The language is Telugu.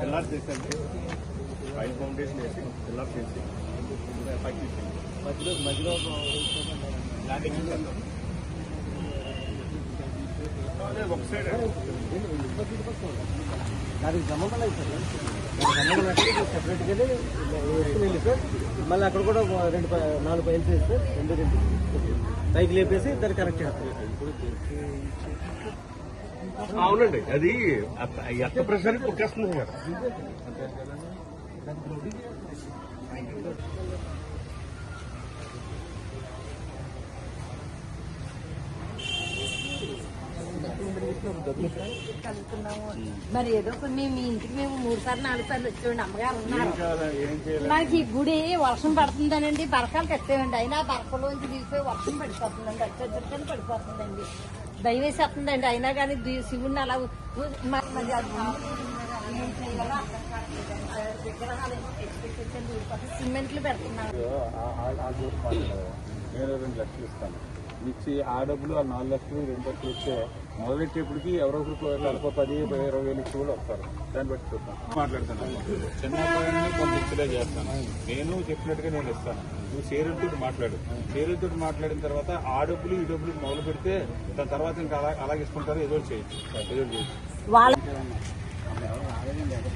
పిల్లర్ చేసండి పైన ఫౌండేషన్ వేసి పిల్లర్ చేసి పైకి మధ్యలో మధ్యలో ఒక సైడ్ దానికి సంబంధం లేదు సార్. దానికి సార్ మళ్ళీ అక్కడ కూడా రెండు నాలుగు పైలు రెండు రెండు. పైకి లేపేసి దాన్ని కరెక్ట్ చేస్తారు. అవునండి. అది అత్త ప్రెషర్ కదా. కలుగుతున్నాము మరి ఏదో కొన్ని మీ ఇంటికి మేము మూడు సార్లు నాలుగు సార్లు వచ్చేవాడి అమ్మగారు ఉన్నారు నాకు ఈ గుడి వర్షం పడుతుందనండి బరకాలు కట్టేవండి అయినా బరకలోంచి దిగిపోయి వర్షం పడిపోతుందండి అచ్చరికని పడిపోతుందండి దయవేసేస్తుందండి అయినా కానీ శివుణ్ణి అలా మరి అది ఏం చేయాలో అర్థం విగ్రహాలు ఏమో సిమెంట్లు పెడుతున్నారు నేను రెండు లక్షలు ఇస్తాను ఇచ్చి ఆ డబ్బులు ఆ నాలుగు లక్షలు రెండు లక్షలు ఇస్తే మొదలెట్టేప్పటికి ఎవరో ఒకరికి ఒక పది ఇరవై వేలు ఇచ్చి కూడా వస్తారు. దాన్ని బట్టి చూద్దాం. మాట్లాడతాను చిన్న అబ్బాయిని కొంత ఇచ్చిలే చేస్తాను. నేను చెప్పినట్టుగా నేను ఇస్తాను. నువ్వు సేరులతో మాట్లాడు. సేరులతో మాట్లాడిన తర్వాత ఆ డబ్బులు ఈ డబ్బులు మొదలు పెడితే దాని తర్వాత ఇంకా అలా అలాగే ఇస్తుంటారు ఏదో చేయొచ్చు. ఏదో చేయొచ్చు. వాళ్ళ ఎవరు రాలేదండి